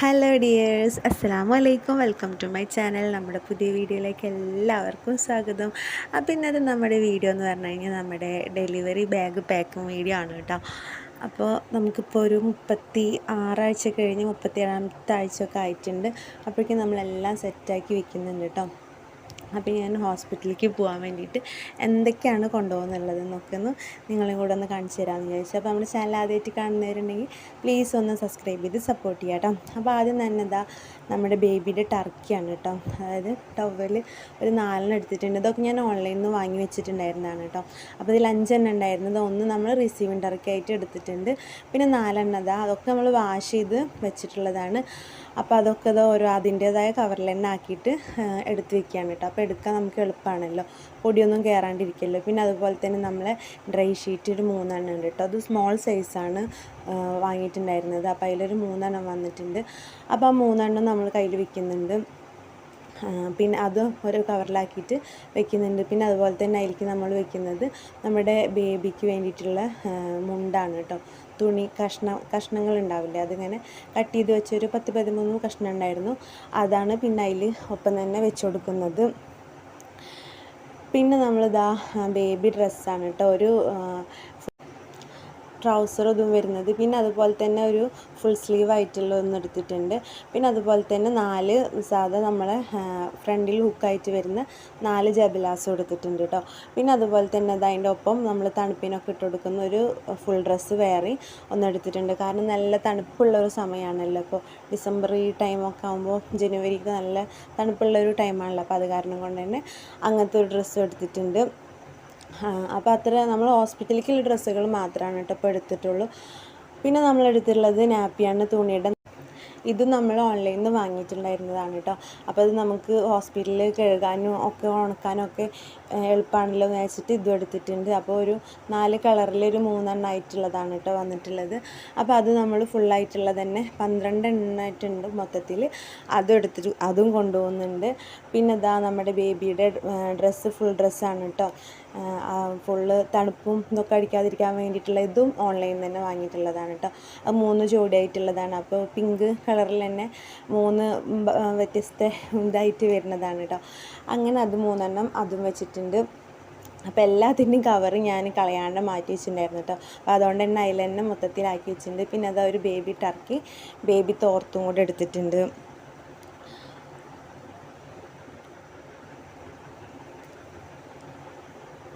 Hello dears അസ്സാം വലൈക്കും welcome to my channel നമ്മുടെ പുതിയ വീഡിയോയിലേക്ക് എല്ലാവർക്കും സ്വാഗതം. അപ്പോൾ ഇന്നത്തെ നമ്മുടെ വീഡിയോ എന്ന് പറഞ്ഞു കഴിഞ്ഞാൽ നമ്മുടെ ഡെലിവറി ബാഗ് പാക്കിംഗ് വീഡിയോ ആണ് കേട്ടോ. അപ്പോൾ നമുക്കിപ്പോൾ ഒരു മുപ്പത്തി ആറാഴ്ച കഴിഞ്ഞ് മുപ്പത്തി ഏഴാമത്തെ ആഴ്ചയൊക്കെ ആയിട്ടുണ്ട്. അപ്പോഴേക്കും നമ്മളെല്ലാം സെറ്റാക്കി വെക്കുന്നുണ്ട് കേട്ടോ. അപ്പോൾ ഞാൻ ഹോസ്പിറ്റലിലേക്ക് പോകാൻ വേണ്ടിയിട്ട് എന്തൊക്കെയാണ് കൊണ്ടുപോകുന്നുള്ളത് എന്നൊക്കെ ഒന്ന് നിങ്ങളെയും കൂടെ ഒന്ന് കാണിച്ചു തരാമെന്ന് വിചാരിച്ചു. അപ്പോൾ നമ്മുടെ ചാനൽ ആദ്യമായിട്ട് കാണുന്നവരുണ്ടെങ്കിൽ പ്ലീസ് ഒന്ന് സബ്സ്ക്രൈബ് ചെയ്ത് സപ്പോർട്ട് ചെയ്യാം കേട്ടോ. അപ്പോൾ ആദ്യം തന്നെ ഇതാ നമ്മുടെ ബേബിയുടെ ടർക്കിയാണ് കേട്ടോ. അതായത് ടവൽ ഒരു നാലെണ്ണം എടുത്തിട്ടുണ്ട്. ഇതൊക്കെ ഞാൻ ഓൺലൈനിൽ നിന്ന് വാങ്ങി വെച്ചിട്ടുണ്ടായിരുന്നതാണ് കേട്ടോ. അപ്പോൾ ഇതിൽ അഞ്ചെണ്ണം ഉണ്ടായിരുന്നത് ഒന്ന് നമ്മൾ റിസീവിങ് ടർക്കി ആയിട്ട് എടുത്തിട്ടുണ്ട്. പിന്നെ നാലെണ്ണം അതാ അതൊക്കെ നമ്മൾ വാഷ് ചെയ്ത് വെച്ചിട്ടുള്ളതാണ്. അപ്പോൾ അതൊക്കെ അത് ഓരോ അതിന്റേതായ കവറിൽ തന്നെ ആക്കിയിട്ട് എടുത്ത് വെക്കുകയാണ് കേട്ടോ. അപ്പോൾ എടുക്കാൻ നമുക്ക് എളുപ്പമാണല്ലോ. പൊടിയൊന്നും കയറാണ്ടിരിക്കല്ലോ പിന്നെ അതുപോലെ തന്നെ നമ്മളെ ഡ്രൈ ഷീറ്റ് ഒരു മൂന്നെണ്ണം ഉണ്ട് കേട്ടോ. അത് സ്മോൾ സൈസാണ് വാങ്ങിയിട്ടുണ്ടായിരുന്നത്. അപ്പോൾ അതിലൊരു മൂന്നെണ്ണം വന്നിട്ടുണ്ട്. അപ്പോൾ ആ മൂന്നെണ്ണം നമ്മൾ കയ്യിൽ വിൽക്കുന്നുണ്ട് പിന്നെ അത് ഒരു കവറിലാക്കിയിട്ട് വെക്കുന്നുണ്ട്. പിന്നെ അതുപോലെ തന്നെ അതിലേക്ക് നമ്മൾ വെക്കുന്നത് നമ്മുടെ ബേബിക്ക് വേണ്ടിയിട്ടുള്ള മുണ്ടാണ് കേട്ടോ. തുണി കഷ്ണ കഷ്ണങ്ങൾ ഉണ്ടാവില്ലേ? അതിങ്ങനെ കട്ട് ചെയ്ത് വെച്ചൊരു പത്ത് പതിമൂന്ന് കഷ്ണം ഉണ്ടായിരുന്നു. അതാണ് പിന്നെ അതിൽ ഒപ്പം തന്നെ വെച്ച് കൊടുക്കുന്നത്. പിന്നെ നമ്മളിതാ ബേബി ഡ്രസ്സാണ് കേട്ടോ ഒരു ട്രൗസർ ഇതും വരുന്നത്. പിന്നെ അതുപോലെ തന്നെ ഒരു ഫുൾ സ്ലീവ് ആയിട്ടുള്ള ഒന്ന് എടുത്തിട്ടുണ്ട്. പിന്നെ അതുപോലെ തന്നെ നാല് സാധാ നമ്മളെ ഫ്രണ്ടിൽ ഹുക്കായിട്ട് വരുന്ന നാല് ജബിലാസും എടുത്തിട്ടുണ്ട് കേട്ടോ പിന്നെ അതുപോലെ തന്നെ അത് അതിന്റെ ഒപ്പം നമ്മൾ തണുപ്പിനൊക്കെ ഇട്ട് കൊടുക്കുന്ന ഒരു ഫുൾ ഡ്രസ്സ് വേറെ ഒന്ന് എടുത്തിട്ടുണ്ട്. കാരണം നല്ല തണുപ്പുള്ള ഒരു സമയമാണല്ലോ ഇപ്പോൾ ഡിസംബർ ഈ ടൈമൊക്കെ ആകുമ്പോൾ ജനുവരിക്ക് നല്ല തണുപ്പുള്ള ഒരു ടൈമാണല്ലോ അപ്പോൾ അത് കാരണം കൊണ്ട് തന്നെ അങ്ങനത്തെ ഒരു ഡ്രസ്സും എടുത്തിട്ടുണ്ട്. അപ്പോൾ അത്ര നമ്മൾ ഹോസ്പിറ്റലിലേക്കുള്ള ഡ്രസ്സുകൾ മാത്രമാണ് കേട്ടോ ഇപ്പോൾ എടുത്തിട്ടുള്ളൂ. പിന്നെ നമ്മൾ എടുത്തിട്ടുള്ളത് നാപ്പിയാണ് തുണിയുടെ. ഇത് നമ്മൾ ഓൺലൈനിൽ നിന്ന് വാങ്ങിയിട്ടുണ്ടായിരുന്നതാണ് കേട്ടോ. അപ്പോൾ അത് നമുക്ക് ഹോസ്പിറ്റലിൽ കഴുകാനും ഒക്കെ ഉണക്കാനും ഒക്കെ എളുപ്പമാണല്ലോ എന്ന് വെച്ചിട്ട് ഇതും എടുത്തിട്ടുണ്ട്. അപ്പോൾ ഒരു നാല് കളറിൽ ഒരു മൂന്നെണ്ണം ആയിട്ടുള്ളതാണ് കേട്ടോ വന്നിട്ടുള്ളത്. അപ്പോൾ അത് നമ്മൾ ഫുള്ളായിട്ടുള്ളത് തന്നെ പന്ത്രണ്ട് എണ്ണമായിട്ടുണ്ട് മൊത്തത്തിൽ അതും എടുത്തിട്ട് അതും കൊണ്ടുപോകുന്നുണ്ട്. പിന്നെ ഇതാ നമ്മുടെ ബേബിയുടെ ഡ്രസ്സ് ഫുൾ ഡ്രസ്സാണ് കേട്ടോ. ഫുള്ള് തണുപ്പും ഇതൊക്കെ അടിക്കാതിരിക്കാൻ വേണ്ടിയിട്ടുള്ള ഇതും ഓൺലൈനിൽ തന്നെ വാങ്ങിയിട്ടുള്ളതാണ് കേട്ടോ അത് മൂന്ന് ജോഡിയായിട്ടുള്ളതാണ് അപ്പോൾ പിങ്ക് കളറിൽ തന്നെ മൂന്ന് വ്യത്യസ്ത ഇതായിട്ട് വരുന്നതാണ് കേട്ടോ അങ്ങനെ അത് മൂന്നെണ്ണം അതും വെച്ചിട്ടുണ്ട്. അപ്പോൾ എല്ലാത്തിന്റെയും കവർ ഞാൻ കളയാണ്ട് മാറ്റി വെച്ചിട്ടുണ്ടായിരുന്നു കേട്ടോ അപ്പോൾ അതുകൊണ്ട് തന്നെ അതിൽ തന്നെ മൊത്തത്തിലാക്കി വെച്ചിട്ടുണ്ട്. പിന്നെ അത് ഒരു ബേബി ടർക്കി ബേബി തോർത്തും കൂടെ എടുത്തിട്ടുണ്ട്.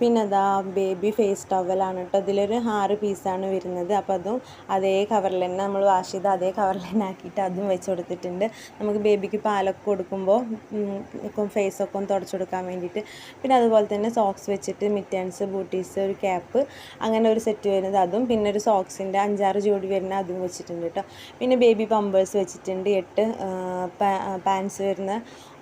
പിന്നെ അതാ ബേബി ഫേസ് ടവലാണ് കേട്ടോ ഇതിലൊരു ആറ് പീസാണ് വരുന്നത്. അപ്പോൾ അതും അതേ കവറിൽ തന്നെ നമ്മൾ വാഷ് ചെയ്ത് അതേ കവറിൽ തന്നെ ആക്കിയിട്ട് അതും വെച്ച് കൊടുത്തിട്ടുണ്ട്. നമുക്ക് ബേബിക്ക് പാലൊക്കെ കൊടുക്കുമ്പോൾ ഫേസൊക്കെ ഒന്ന് തുടച്ചു കൊടുക്കാൻ വേണ്ടിയിട്ട്. പിന്നെ അതുപോലെ തന്നെ സോക്സ് വെച്ചിട്ട് മിറ്റൻസ് ബൂട്ടീസ് ഒരു ക്യാപ്പ് അങ്ങനെ ഒരു സെറ്റ് വരുന്നത് അതും. പിന്നെ ഒരു സോക്സിന്റെ അഞ്ചാറ് ജോഡി വരുന്ന അതും വെച്ചിട്ടുണ്ട് കേട്ടോ പിന്നെ ബേബി പമ്പേഴ്സ് വെച്ചിട്ടുണ്ട് എട്ട് പാൻസ് വരുന്ന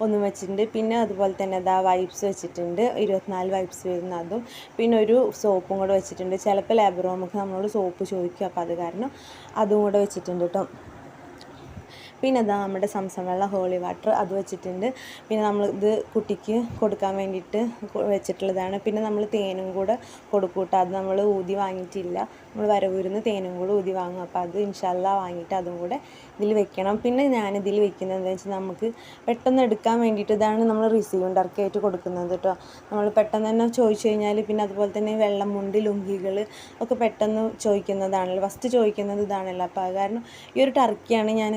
ഒന്നും വെച്ചിട്ടുണ്ട്. പിന്നെ അതുപോലെ തന്നെ അതാ വൈപ്സ് വെച്ചിട്ടുണ്ട് ഇരുപത്തിനാല് വൈപ്സ് വരുന്ന അതും പിന്നെ ഒരു സോപ്പും കൂടെ വെച്ചിട്ടുണ്ട്. ചിലപ്പോൾ ലാബറോമൊക്കെ നമ്മളോട് സോപ്പ് ചോദിക്കും. അപ്പോൾ അത് കാരണം അതും കൂടെ വെച്ചിട്ടുണ്ട് കേട്ടോ. പിന്നെ അതാ നമ്മുടെ സംസം വെള്ള ഹോളി വാട്ടർ അത് വെച്ചിട്ടുണ്ട്. പിന്നെ നമ്മൾ ഇത് കുട്ടിക്ക് കൊടുക്കാൻ വേണ്ടിയിട്ട് വെച്ചിട്ടുള്ളതാണ്. പിന്നെ നമ്മൾ തേനും കൂടെ കൊടുക്കൂട്ടോ അത് നമ്മൾ ഊതി വാങ്ങിയിട്ടില്ല. നമ്മൾ വരവൂരുന്ന് തേനും കൂടെ ഊതി വാങ്ങും. അപ്പോൾ അത് ഇൻഷല്ല വാങ്ങിയിട്ട് അതും കൂടെ ഇതിൽ വെക്കണം. പിന്നെ ഞാൻ ഇതിൽ വെക്കുന്നത് എന്താ വെച്ചാൽ നമുക്ക് പെട്ടെന്ന് എടുക്കാൻ വേണ്ടിയിട്ട് ഇതാണ് നമ്മൾ റിസീവ് ആയിട്ട് കൊടുക്കുന്നത് കേട്ടോ നമ്മൾ പെട്ടെന്ന് തന്നെ ചോദിച്ചു കഴിഞ്ഞാൽ പിന്നെ അതുപോലെ തന്നെ വെള്ളം മുണ്ട് ലുങ്കികൾ ഒക്കെ പെട്ടെന്ന് ചോദിക്കുന്നതാണല്ലോ. ഫസ്റ്റ് ചോദിക്കുന്നത് ഇതാണല്ലോ. അപ്പോൾ കാരണം ഈ ഒരു ടർക്കിയാണ് ഞാൻ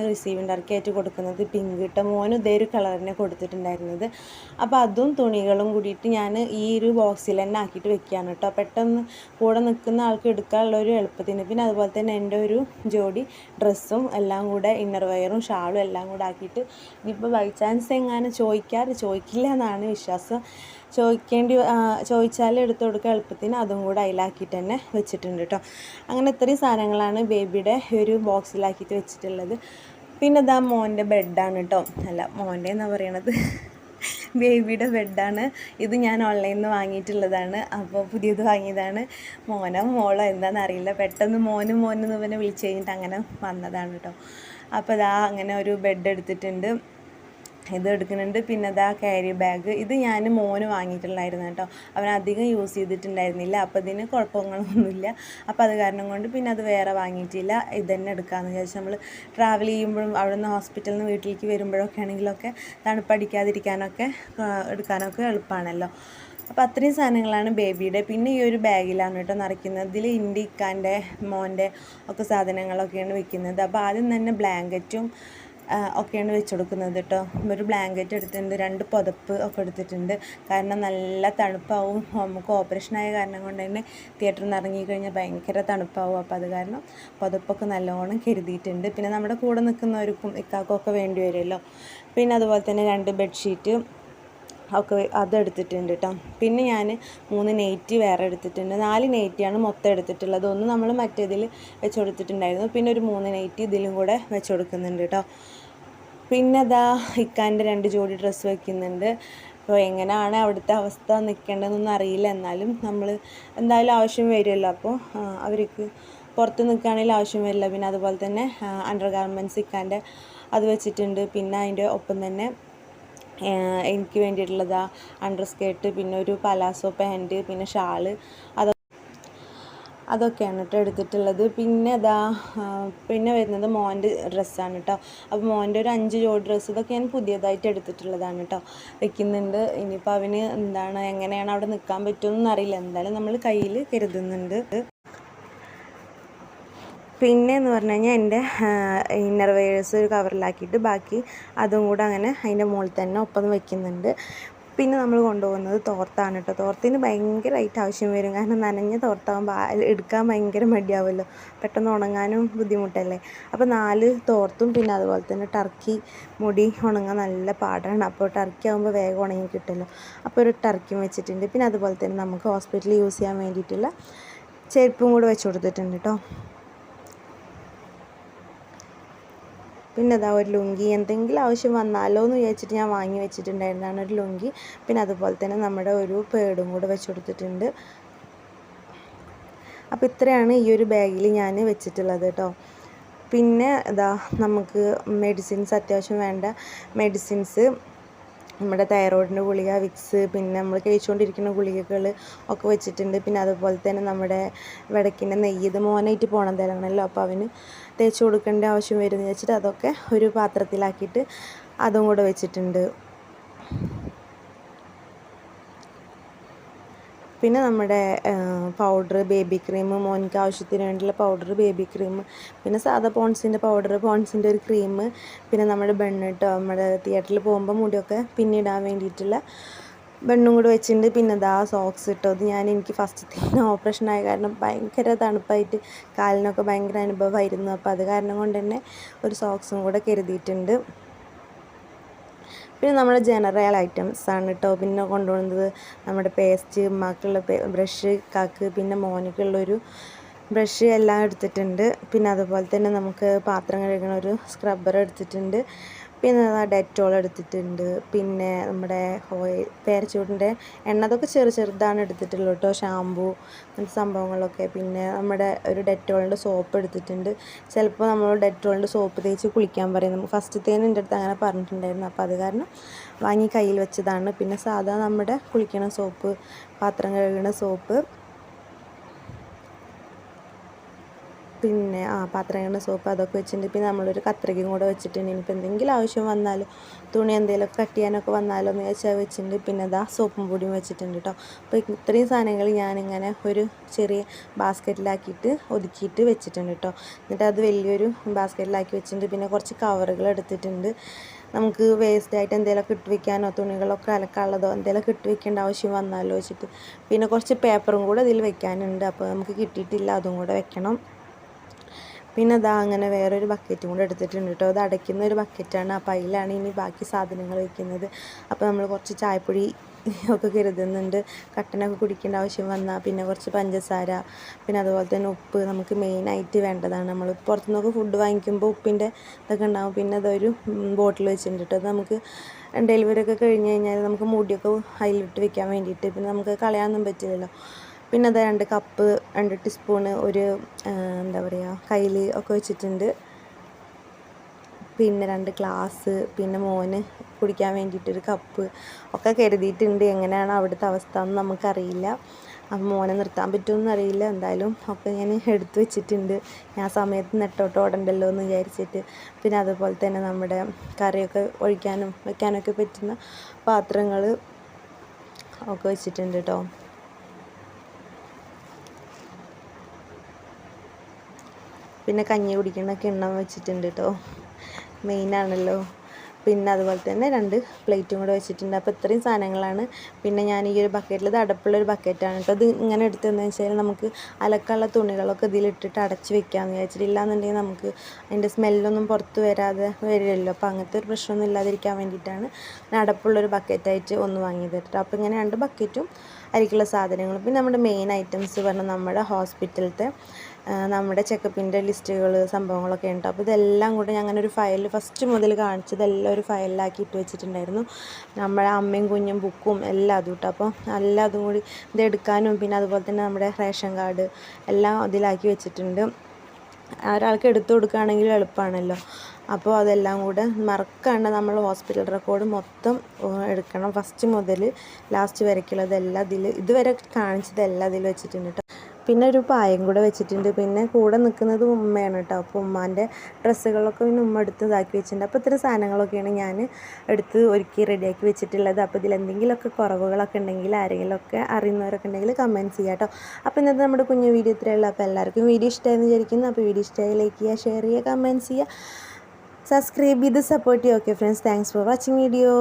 ടർക്കിയായിട്ട് കൊടുക്കുന്നത്. പിങ്ക് ഇട്ട മോനും ഇതേ ഒരു കളറിനെ കൊടുത്തിട്ടുണ്ടായിരുന്നത്. അപ്പോൾ അതും തുണികളും കൂടിയിട്ട് ഞാൻ ഈ ഒരു ബോക്സിൽ തന്നെ ആക്കിയിട്ട് വെക്കുകയാണ് കേട്ടോ. പെട്ടെന്ന് കൂടെ നിൽക്കുന്ന ആൾക്ക് എടുക്കാനുള്ള ഒരു എളുപ്പത്തിന്. പിന്നെ അതുപോലെ തന്നെ എന്റെ ഒരു ജോഡി ഡ്രസ്സും എല്ലാം കൂടെ ഇന്നർ വെയറും ഷാളും എല്ലാം കൂടെ ആക്കിയിട്ട് ഇനിയിപ്പോൾ ബൈ ചാൻസ് എങ്ങനെ ചോദിക്കാറ്? ചോദിക്കില്ല എന്നാണ് വിശ്വാസം. ചോദിക്കേണ്ടി ചോദിച്ചാൽ എടുത്തു കൊടുക്കുക എളുപ്പത്തിന് അതും കൂടെ അതിലാക്കിയിട്ട് തന്നെ വെച്ചിട്ടുണ്ട് കേട്ടോ. അങ്ങനെ ഇത്രയും സാധനങ്ങളാണ് ബേബിയുടെ ഒരു ബോക്സിലാക്കിയിട്ട് വെച്ചിട്ടുള്ളത്. പിന്നെ ഇതാ മോന്റെ ബെഡാണ് കേട്ടോ അല്ല മോന്റെ എന്നാ പറയണത്? ബേബിയുടെ ബെഡാണ്. ഇത് ഞാൻ ഓൺലൈനിൽ നിന്ന് വാങ്ങിയിട്ടുള്ളതാണ്. അപ്പോൾ പുതിയത് വാങ്ങിയതാണ്. മോനോ മോളോ എന്താണെന്ന് അറിയില്ല. പെട്ടെന്ന് മോനും മോനും പിന്നെ വിളിച്ച് കഴിഞ്ഞിട്ട് അങ്ങനെ വന്നതാണ് കേട്ടോ അപ്പോൾ ഇതാ അങ്ങനെ ഒരു ബെഡ് എടുത്തിട്ടുണ്ട്. ഇത് എടുക്കുന്നുണ്ട്. പിന്നെ അതാ ക്യാരി ബാഗ് ഇത് ഞാൻ മോന് വാങ്ങിയിട്ടുണ്ടായിരുന്നു കേട്ടോ. അവൻ അധികം യൂസ് ചെയ്തിട്ടുണ്ടായിരുന്നില്ല. അപ്പോൾ ഇതിന് കുഴപ്പങ്ങളൊന്നുമില്ല. അപ്പോൾ അത് കാരണം കൊണ്ട് പിന്നെ അത് വേറെ വാങ്ങിയിട്ടില്ല. ഇത് തന്നെ എടുക്കാമെന്ന് വിചാരിച്ചു. നമ്മൾ ട്രാവൽ ചെയ്യുമ്പോഴും അവിടെ നിന്ന് ഹോസ്പിറ്റലിൽ നിന്ന് വീട്ടിലേക്ക് വരുമ്പോഴൊക്കെ ആണെങ്കിലൊക്കെ തണുപ്പടിക്കാതിരിക്കാനൊക്കെ എടുക്കാനൊക്കെ എളുപ്പമാണല്ലോ അപ്പോൾ അത്രയും സാധനങ്ങളാണ് ബേബിയുടെ പിന്നെ ഈ ഒരു ബാഗിലാണ് കേട്ടോ നിറയ്ക്കുന്നത്. ഇതിൽ ഇൻഡിക്കാന്റെ മോന്റെ ഒക്കെ സാധനങ്ങളൊക്കെയാണ് വെക്കുന്നത്. അപ്പോൾ ആദ്യം തന്നെ ബ്ലാങ്കറ്റും ഒക്കെയാണ് വെച്ച് കൊടുക്കുന്നത് കേട്ടോ ഒരു ബ്ലാങ്കറ്റ് എടുത്തിട്ടുണ്ട് രണ്ട് പുതപ്പ് ഒക്കെ എടുത്തിട്ടുണ്ട്. കാരണം നല്ല തണുപ്പാവും. നമുക്ക് ഓപ്പറേഷൻ ആയ കാരണം കൊണ്ട് തന്നെ തിയേറ്ററിൽ നിന്ന് ഇറങ്ങിക്കഴിഞ്ഞാൽ ഭയങ്കര തണുപ്പാവും. അപ്പോൾ അത് കാരണം പുതപ്പൊക്കെ നല്ലോണം കരുതിയിട്ടുണ്ട്. പിന്നെ നമ്മുടെ കൂടെ നിൽക്കുന്നവർക്കും ഇക്കാക്കൊക്കെ വേണ്ടി വരുമല്ലോ പിന്നെ അതുപോലെ തന്നെ രണ്ട് ബെഡ്ഷീറ്റ് ഒക്കെ അതെടുത്തിട്ടുണ്ട് കേട്ടോ പിന്നെ ഞാൻ മൂന്ന് നെയ്റ്റ് വേറെ എടുത്തിട്ടുണ്ട്. നാല് നെയ്റ്റിയാണ് മൊത്തം എടുത്തിട്ടുള്ളത്. ഒന്ന് നമ്മൾ മറ്റേതിൽ വെച്ച് കൊടുത്തിട്ടുണ്ടായിരുന്നു പിന്നെ ഒരു മൂന്ന് നെയ്റ്റ് ഇതിലും കൂടെ വെച്ച് കൊടുക്കുന്നുണ്ട് കേട്ടോ പിന്നെ അതാ ഇക്കാന്റെ രണ്ട് ജോഡി ഡ്രസ്സ് വയ്ക്കുന്നുണ്ട് അപ്പോൾ എങ്ങനെയാണ് അവിടുത്തെ അവസ്ഥ നിൽക്കേണ്ടതെന്നൊന്നും അറിയില്ല. എന്നാലും നമ്മൾ എന്തായാലും ആവശ്യം വരുമല്ലോ. അപ്പോൾ അവർക്ക് പുറത്ത് നിൽക്കുകയാണെങ്കിൽ ആവശ്യം വരില്ല. പിന്നെ അതുപോലെ തന്നെ അണ്ടർ ഗാർമെന്റ്സ് ഇക്കാന്റെ അത് വെച്ചിട്ടുണ്ട്. പിന്നെ അതിന്റെ ഒപ്പം തന്നെ എനിക്ക് വേണ്ടിയിട്ടുള്ളതാ അണ്ടർ സ്കേർട്ട് പിന്നെ ഒരു പലാസോ പാന്റ് പിന്നെ ഷാൾ അത് അതൊക്കെയാണ് കേട്ടോ എടുത്തിട്ടുള്ളത്. പിന്നെ അതാ പിന്നെ വരുന്നത് മോന്റെ ഡ്രസ്സാണ് കേട്ടോ അപ്പോൾ മോന്റെ ഒരു അഞ്ച് ജോ ഡ്രസ്സ് ഇതൊക്കെ ഞാൻ പുതിയതായിട്ട് എടുത്തിട്ടുള്ളതാണ് കേട്ടോ വെക്കുന്നുണ്ട്. ഇനിയിപ്പോൾ അവന് എന്താണ് എങ്ങനെയാണ് അവിടെ നിൽക്കാൻ പറ്റുമെന്ന് അറിയില്ല. എന്തായാലും നമ്മൾ കയ്യിൽ കരുതുന്നുണ്ട്. പിന്നെ എന്ന് പറഞ്ഞു കഴിഞ്ഞാൽ എന്റെ ഇന്നർ വെയേഴ്സ് ഒരു കവറിലാക്കിയിട്ട് ബാക്കി അതും കൂടെ അങ്ങനെ അതിന്റെ മുകളിൽ തന്നെ ഒപ്പം വെക്കുന്നുണ്ട്. പിന്നെ നമ്മൾ കൊണ്ടുപോകുന്നത് തോർത്താണ് കേട്ടോ. തോർത്തിന് ഭയങ്കരമായിട്ട് ആവശ്യം വരും. കാരണം നനഞ്ഞ തോർത്താകുമ്പോൾ എടുക്കാൻ ഭയങ്കര മടിയാവുമല്ലോ. പെട്ടെന്ന് ഉണങ്ങാനും ബുദ്ധിമുട്ടല്ലേ? അപ്പോൾ നാല് തോർത്തും പിന്നെ അതുപോലെ തന്നെ ടർക്കി മുടി ഉണങ്ങാൻ നല്ല പാടാണ്. അപ്പോൾ ടർക്കി ആകുമ്പോൾ വേഗം ഉണങ്ങി കിട്ടുമല്ലോ. അപ്പോൾ ഒരു ടർക്കിയും വെച്ചിട്ടുണ്ട്. പിന്നെ അതുപോലെ തന്നെ നമുക്ക് ഹോസ്പിറ്റലിൽ യൂസ് ചെയ്യാൻ വേണ്ടിയിട്ടുള്ള ചെരുപ്പും കൂടെ വെച്ച് കൊടുത്തിട്ടുണ്ട് കേട്ടോ. പിന്നെ അതാ ഒരു ലുങ്കി എന്തെങ്കിലും ആവശ്യം വന്നാലോ എന്ന് വിചാരിച്ചിട്ട് ഞാൻ വാങ്ങി വെച്ചിട്ടുണ്ടായിരുന്നതാണ് ഒരു ലുങ്കി. പിന്നെ അതുപോലെ തന്നെ നമ്മുടെ ഒരു പേടും കൂടെ വെച്ച് കൊടുത്തിട്ടുണ്ട്. അപ്പോൾ ഇത്രയാണ് ഈ ഒരു ബാഗിൽ ഞാൻ വെച്ചിട്ടുള്ളത് കേട്ടോ. പിന്നെ ഇതാ നമുക്ക് മെഡിസിൻസ് അത്യാവശ്യം വേണ്ട മെഡിസിൻസ് നമ്മുടെ തൈറോയിഡിന്റെ ഗുളിക വിക്സ് പിന്നെ നമ്മൾ കഴിച്ചുകൊണ്ടിരിക്കുന്ന ഗുളികകൾ ഒക്കെ വെച്ചിട്ടുണ്ട്. പിന്നെ അതുപോലെ തന്നെ നമ്മുടെ വിടക്കിന്റെ നെയ്യ് ഇത് മോനായിട്ട് തരണമല്ലോ അപ്പോൾ അവന് തേച്ച് കൊടുക്കേണ്ട ആവശ്യം വരുമെന്ന് വെച്ചിട്ട് അതൊക്കെ ഒരു പാത്രത്തിലാക്കിയിട്ട് അതും കൂടെ വെച്ചിട്ടുണ്ട്. പിന്നെ നമ്മുടെ പൗഡർ ബേബി ക്രീം മോനിക്ക് ആവശ്യത്തിന് വേണ്ടിയുള്ള പൗഡർ ബേബി ക്രീം പിന്നെ സാധാ പോൺസിന്റെ പൗഡർ പോൺസിന്റെ ഒരു ക്രീം പിന്നെ നമ്മുടെ ബണ്ണ് കേട്ടോ നമ്മുടെ തിയേറ്ററിൽ പോകുമ്പോൾ മുടിയൊക്കെ പിന്നിടാൻ വേണ്ടിയിട്ടുള്ള ബണ്ണും കൂടെ വെച്ചിട്ടുണ്ട്. പിന്നെ അതാ സോക്സ് ഇട്ടോ. അത് ഞാൻ എനിക്ക് ഫസ്റ്റ് ഓപ്പറേഷൻ ആയ കാരണം ഭയങ്കര തണുപ്പായിട്ട് കാലിനൊക്കെ ഭയങ്കര അനുഭവമായിരുന്നു. അപ്പോൾ അത് കാരണം കൊണ്ട് തന്നെ ഒരു സോക്സും കൂടെ കരുതിയിട്ടുണ്ട്. പിന്നെ നമ്മുടെ ജനറൽ ഐറ്റംസ് ആണ് കേട്ടോ പിന്നെ കൊണ്ടുപോകുന്നത് നമ്മുടെ പേസ്റ്റ് ഉമ്മാക്കുള്ള ബ്രഷ് കാക്ക് പിന്നെ മോനിക്കുള്ളൊരു ബ്രഷ് എല്ലാം എടുത്തിട്ടുണ്ട്. പിന്നെ അതുപോലെ തന്നെ നമുക്ക് പാത്രം കഴുകുന്ന ഒരു സ്ക്രബ്ബർ എടുത്തിട്ടുണ്ട്. പിന്നെ ഡെറ്റോൾ എടുത്തിട്ടുണ്ട്. പിന്നെ നമ്മുടെ ഓയിൽ പേരച്ചൂടിന്റെ എണ്ണ അതൊക്കെ ചെറു ചെറുതാണ് എടുത്തിട്ടുള്ളൂ കേട്ടോ ഷാമ്പു അങ്ങനത്തെ സംഭവങ്ങളൊക്കെ. പിന്നെ നമ്മുടെ ഒരു ഡെറ്റോളിന്റെ സോപ്പ് എടുത്തിട്ടുണ്ട്. ചിലപ്പോൾ നമ്മൾ ഡെറ്റോളിന്റെ സോപ്പ് തേച്ച് കുളിക്കാൻ പറയും. നമുക്ക് ഫസ്റ്റത്തേന് എന്റെ അടുത്ത് അങ്ങനെ പറഞ്ഞിട്ടുണ്ടായിരുന്നു. അപ്പോൾ അത് കാരണം വാങ്ങി കയ്യിൽ വെച്ചതാണ്. പിന്നെ സാധാ നമ്മുടെ കുളിക്കണ സോപ്പ് പാത്രം കഴുകണ സോപ്പ് പിന്നെ ആ പാത്രം കഴുകുന്ന സോപ്പ് അതൊക്കെ വെച്ചിട്ടുണ്ട്. പിന്നെ നമ്മളൊരു കത്രികയും കൂടെ വെച്ചിട്ടുണ്ട്. ഇനിയിപ്പോൾ എന്തെങ്കിലും ആവശ്യം വന്നാലോ തുണി എന്തെങ്കിലുമൊക്കെ കട്ട് ചെയ്യാനൊക്കെ വന്നാലോ എന്ന് വെച്ചാൽ വെച്ചിട്ടുണ്ട്. പിന്നെ അതാ സോപ്പും പൊടിയും വെച്ചിട്ടുണ്ട് കേട്ടോ അപ്പോൾ ഇത്രയും സാധനങ്ങൾ ഞാനിങ്ങനെ ഒരു ചെറിയ ബാസ്ക്കറ്റിലാക്കിയിട്ട് ഒതുക്കിയിട്ട് വെച്ചിട്ടുണ്ട് കേട്ടോ എന്നിട്ട് അത് വലിയൊരു ബാസ്ക്കറ്റിലാക്കി വെച്ചിട്ടുണ്ട്. പിന്നെ കുറച്ച് കവറുകൾ എടുത്തിട്ടുണ്ട്. നമുക്ക് വേസ്റ്റ് ആയിട്ട് എന്തെങ്കിലുമൊക്കെ ഇട്ട് വെക്കാനോ തുണികളൊക്കെ അലക്കാനുള്ളതോ എന്തെങ്കിലുമൊക്കെ ഇട്ട് വെക്കേണ്ട ആവശ്യം വന്നാലോ വെച്ചിട്ട്. പിന്നെ കുറച്ച് പേപ്പറും കൂടെ ഇതിൽ വെക്കാനുണ്ട്. അപ്പോൾ നമുക്ക് കിട്ടിയിട്ടില്ല. അതും കൂടെ വെക്കണം. പിന്നെ അതാ അങ്ങനെ വേറൊരു ബക്കറ്റും കൂടെ എടുത്തിട്ടുണ്ട് കേട്ടോ അത് അടയ്ക്കുന്ന ഒരു ബക്കറ്റാണ് അപ്പോൾ അതിലാണ് ഇനി ബാക്കി സാധനങ്ങൾ വയ്ക്കുന്നത് അപ്പോൾ നമ്മൾ കുറച്ച് ചായപ്പൊടി ഒക്കെ കരുതുന്നുണ്ട്. കട്ടനൊക്കെ കുടിക്കേണ്ട ആവശ്യം വന്നാൽ പിന്നെ കുറച്ച് പഞ്ചസാര പിന്നെ അതുപോലെ തന്നെ ഉപ്പ് നമുക്ക് മെയിനായിട്ട് വേണ്ടതാണ്. നമ്മൾ പുറത്തുനിന്നൊക്കെ ഫുഡ് വാങ്ങിക്കുമ്പോൾ ഉപ്പിന്റെ ഇതൊക്കെ ഉണ്ടാവും. പിന്നെ അതൊരു ബോട്ടിൽ വെച്ചിട്ടുണ്ട് കേട്ടോ അത് നമുക്ക് ഡെലിവറി ഒക്കെ കഴിഞ്ഞ് കഴിഞ്ഞാൽ നമുക്ക് മുടിയൊക്കെ അതിലിട്ട് വെക്കാൻ വേണ്ടിയിട്ട്. പിന്നെ നമുക്ക് കളയാനൊന്നും പറ്റില്ലല്ലോ. പിന്നെ അത് രണ്ട് കപ്പ് രണ്ട് ടീസ്പൂണ് ഒരു എന്താ പറയുക കയ്യിൽ ഒക്കെ വെച്ചിട്ടുണ്ട്. പിന്നെ രണ്ട് ഗ്ലാസ് പിന്നെ മോന് കുടിക്കാൻ വേണ്ടിയിട്ടൊരു കപ്പ് ഒക്കെ കരുതിയിട്ടുണ്ട്. എങ്ങനെയാണ് അവിടുത്തെ അവസ്ഥ എന്ന് നമുക്കറിയില്ല. അപ്പം മോനെ നിർത്താൻ പറ്റുമെന്ന് അറിയില്ല. എന്തായാലും ഒക്കെ ഞാൻ എടുത്തു വെച്ചിട്ടുണ്ട്. ഞാൻ സമയത്ത് നെട്ടോട്ട് ഓടണ്ടല്ലോ എന്ന് വിചാരിച്ചിട്ട്. പിന്നെ അതുപോലെ തന്നെ നമ്മുടെ കറിയൊക്കെ ഒഴിക്കാനും വെക്കാനൊക്കെ പറ്റുന്ന പാത്രങ്ങൾ ഒക്കെ വെച്ചിട്ടുണ്ട് കേട്ടോ പിന്നെ കഞ്ഞി കുടിക്കുന്ന കിണ്ണം വെച്ചിട്ടുണ്ട് കേട്ടോ മെയിനാണല്ലോ പിന്നെ അതുപോലെ തന്നെ രണ്ട് പ്ലേറ്റും കൂടെ വെച്ചിട്ടുണ്ട്. അപ്പോൾ ഇത്രയും സാധനങ്ങളാണ്. പിന്നെ ഞാൻ ഈ ഒരു ബക്കറ്റിൽ ഇത് അടപ്പുള്ളൊരു ബക്കറ്റാണ് കേട്ടോ ഇത് ഇങ്ങനെ എടുത്തതെന്ന് വെച്ചാൽ നമുക്ക് അലക്കാനുള്ള തുണികളൊക്കെ ഇതിലിട്ടിട്ട് അടച്ച് വെക്കാമെന്ന് വിചാരിച്ചിട്ട് ഇല്ലാന്നുണ്ടെങ്കിൽ നമുക്ക് അതിന്റെ സ്മെല്ലൊന്നും പുറത്ത് വരാതെ വരില്ലല്ലോ. അപ്പോൾ അങ്ങനത്തെ ഒരു പ്രശ്നമൊന്നും ഇല്ലാതിരിക്കാൻ വേണ്ടിയിട്ടാണ് ഞാൻ അടപ്പുള്ളൊരു ബക്കറ്റായിട്ട് ഒന്ന് വാങ്ങിയത് കേട്ടോ അപ്പോൾ ഇങ്ങനെ രണ്ട് ബക്കറ്റും അരിക്കുള്ള സാധനങ്ങളും. പിന്നെ നമ്മുടെ മെയിൻ ഐറ്റംസ് പറഞ്ഞാൽ നമ്മുടെ ഹോസ്പിറ്റലത്തെ നമ്മുടെ ചെക്കപ്പിന്റെ ലിസ്റ്റുകൾ സംഭവങ്ങളൊക്കെ ഉണ്ട്. അപ്പോൾ ഇതെല്ലാം കൂടെ ഞാൻ അങ്ങനെ ഒരു ഫയലിൽ ഫസ്റ്റ് മുതൽ കാണിച്ചതെല്ലാം ഒരു ഫയലിലാക്കി ഇട്ട് വെച്ചിട്ടുണ്ടായിരുന്നു. നമ്മുടെ അമ്മയും കുഞ്ഞും ബുക്കും എല്ലാം അതും ഇട്ട്. അപ്പോൾ എല്ലാം അതും കൂടി ഇത് എടുക്കാനും പിന്നെ അതുപോലെ തന്നെ നമ്മുടെ റേഷൻ കാർഡ് എല്ലാം അതിലാക്കി വെച്ചിട്ടുണ്ട്. ഒരാൾക്ക് എടുത്തു കൊടുക്കുകയാണെങ്കിൽ എളുപ്പമാണല്ലോ. അപ്പോൾ അതെല്ലാം കൂടെ മറക്കാണ്ട് നമ്മൾ ഹോസ്പിറ്റൽ റെക്കോർഡ് മൊത്തം എടുക്കണം. ഫസ്റ്റ് മുതൽ ലാസ്റ്റ് വരയ്ക്കുള്ളതെല്ലാം ഇതിൽ ഇതുവരെ കാണിച്ചതെല്ലാം ഇതിൽ വെച്ചിട്ടുണ്ട് കേട്ടോ പിന്നെ ഒരു പായം കൂടെ വെച്ചിട്ടുണ്ട്. പിന്നെ കൂടെ നിൽക്കുന്നത് ഉമ്മയാണ് കേട്ടോ. അപ്പോൾ ഉമ്മാന്റെ ഡ്രസ്സുകളൊക്കെ പിന്നെ ഉമ്മ എടുത്ത് ഇതാക്കി വെച്ചിട്ടുണ്ട്. അപ്പോൾ ഇത്തരം സാധനങ്ങളൊക്കെയാണ് ഞാൻ എടുത്ത് ഒരുക്കി റെഡിയാക്കി വെച്ചിട്ടുള്ളത്. അപ്പോൾ ഇതിൽ എന്തെങ്കിലുമൊക്കെ കുറവുകളൊക്കെ ഉണ്ടെങ്കിൽ ആരെങ്കിലും ഒക്കെ അറിയുന്നവരൊക്കെ ഉണ്ടെങ്കിൽ കമന്റ് ചെയ്യാം കേട്ടോ. അപ്പോൾ ഇന്നത്തെ നമ്മുടെ കുഞ്ഞു വീഡിയോ ഇത്രയുള്ളൂ അപ്പോൾ എല്ലാവർക്കും വീഡിയോ ഇഷ്ടമായെന്ന് വിചാരിക്കുന്നു. അപ്പോൾ വീഡിയോ ഇഷ്ടമായി ലൈക്ക് ചെയ്യുക ഷെയർ ചെയ്യുക കമന്റ് ചെയ്യുക. സബ്സ്ക്രൈബ് ചെയ്ത് സപ്പോർട്ട് ചെയ്യുക. Okay friends thanks for watching video